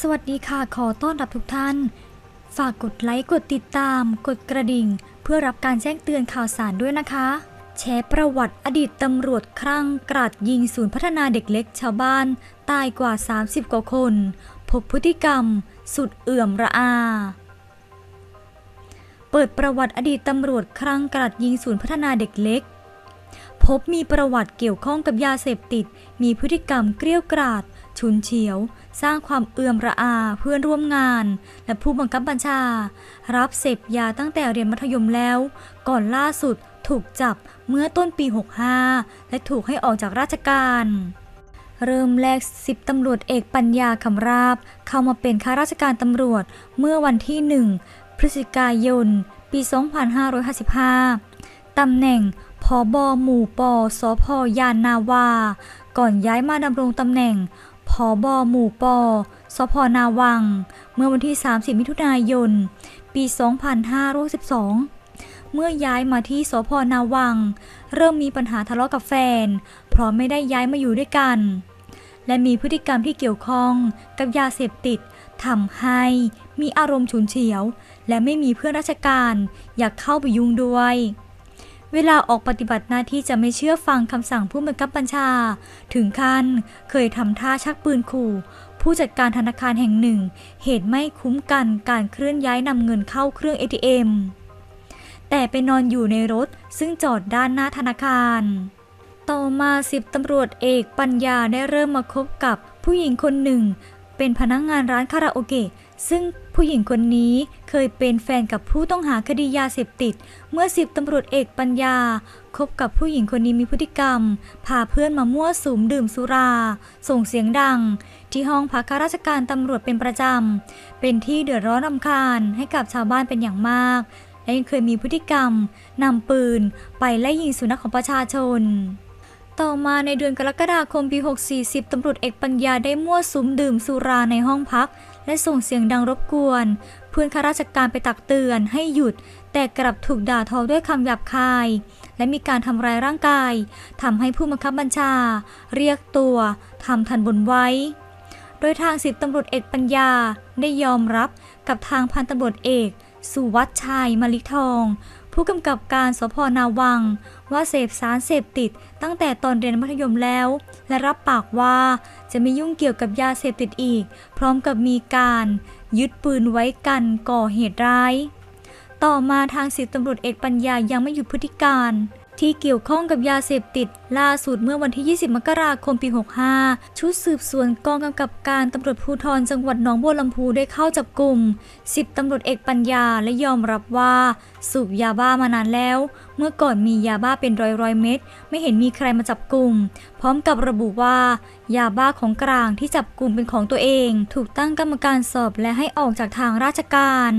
สวัสดีค่ะ ขอต้อนรับทุกท่าน ฝากกดไลค์กดติดตาม กดกระดิ่ง เพื่อรับการแจ้งเตือนข่าวสารด้วยนะคะแชร์ประวัติอดีตตำรวจครั่งกราดยิงศูนย์พัฒนาเด็กเล็กชาวบ้าน ตายกว่า 30 กว่าคน พบพฤติกรรม สุดเอื่อมระอา เปิดประวัติอดีตตำรวจครั่งกราดยิงศูนย์พัฒนาเด็กเล็ก พบมีประวัติเกี่ยวข้องกับยาเสพติด มีพฤติกรรมเกรี้ยกราดฉุนเฉียว สร้างความเอื่อมระอาเพื่อนร่วมงาน และผู้บังคับบัญชา รับเสพยาตั้งแต่เรียนมัธยมแล้ว ก่อนล่าสุดถูกจับเมื่อต้นปี 65 และถูกให้ออกจากราชการ เริ่มแรกสิบตำรวจเอกปัญญาคำราบ เข้ามาเป็นข้าราชการตำรวจเมื่อวันที่ 1 พฤศจิกายน ปี 2555 ตำแหน่งพอบอหมู่ปอสพยานนาวา ก่อนย้ายมาดำรงตำแหน่ง พอบอหมู่ปอสพนาวัง เมื่อวันที่ 30 มิถุนายน ปี 2562 เมื่อย้ายมาที่สพนาวัง เริ่มมีปัญหาทะเลาะกับแฟน เพราะไม่ได้ย้ายมาอยู่ด้วยกัน และมีพฤติกรรมที่เกี่ยวข้องกับยาเสพติดทำให้มีอารมณ์ฉุนเฉียว และไม่มีเพื่อนราชการอยากเข้าไปยุ่งด้วย เวลาออกปฏิบัติหน้าที่จะไม่เชื่อฟังคำสั่งผู้บังคับบัญชา ถึงขั้นเคยทำท่าชักปืนขู่ ผู้จัดการธนาคารแห่งหนึ่ง เหตุไม่คุ้มกันการเคลื่อนย้ายนำเงินเข้าเครื่อง ATM แต่ไปนอนอยู่ในรถซึ่งจอดด้านหน้าธนาคาร ต่อมาสิบตำรวจเอกปัญญาได้เริ่มมาคบกับผู้หญิงคนหนึ่ง เป็นพนักงงานร้านคาราโอเกะ ซึ่งผู้หญิงคนนี้เคยเป็นแฟนกับผู้ต้องหาคดียาเสพติด เมื่อสิบตำรวจเอกปัญญา คบกับผู้หญิงคนนี้มีพฤติกรรม พาเพื่อนมามั่วสุมดื่มสุรา ส่งเสียงดัง ที่ห้องพักข้าราชการตำรวจเป็นประจำ เป็นที่เดือดร้อนรำคาญให้กับชาวบ้านเป็นอย่างมาก และยังเคยมีพฤติกรรมนำปืน ไปไล่ยิงสุนัขของประชาชนต่อมาในเดือนกรกฎาคมปี 64 0ตำรวจเอกปัญญาได้มั่วสุมดื่มสุราในห้องพัก และส่งเสียงดังรบกวน เพื่อนข้าราชการไปตักเตือนให้หยุด แต่กลับถูกด่าทอด้วยคำหยาบคาย และมีการทำร้ายร่างกายทำให้ผู้บังคับบัญชา เรียกตัวทำทันบนไว้ โดยทางสิบตำรวจเอกปัญญาได้ยอมรับกับทางพันตำรวจเอก สุวัชชัยมลิทอง ผู้กำกับการสพนาวัง ว่าเสพสารเสพติดตั้งแต่ตอนเรียนมัธยมแล้ว และรับปากว่าจะไม่ยุ่งเกี่ยวกับยาเสพติดอีก พร้อมกับมีการยึดปืนไว้กันก่อเหตุร้าย ต่อมาทางสิบตำรวจเอกปัญญายังไม่หยุดพฤติการ ที่เกี่ยวข้องกับยาเสพติด ล่าสุดเมื่อวันที่ 20 มกราคมปี 65 ชุดสืบสวนกองกำกับการตำรวจภูธรจังหวัดหนองบัวลำพูได้เข้าจับกลุ่ม 10ตำรวจเอกปัญญาและยอมรับว่า สูบยาบ้ามานานแล้ว เมื่อก่อนมียาบ้าเป็นร้อยร้อยๆเม็ดไม่เห็นมีใครมาจับกลุ่ม พร้อมกับระบุว่า ยาบ้าของกลางที่จับกลุ่มเป็นของตัวเอง ถูกตั้งกรรมการสอบและให้ออกจากทางราชการ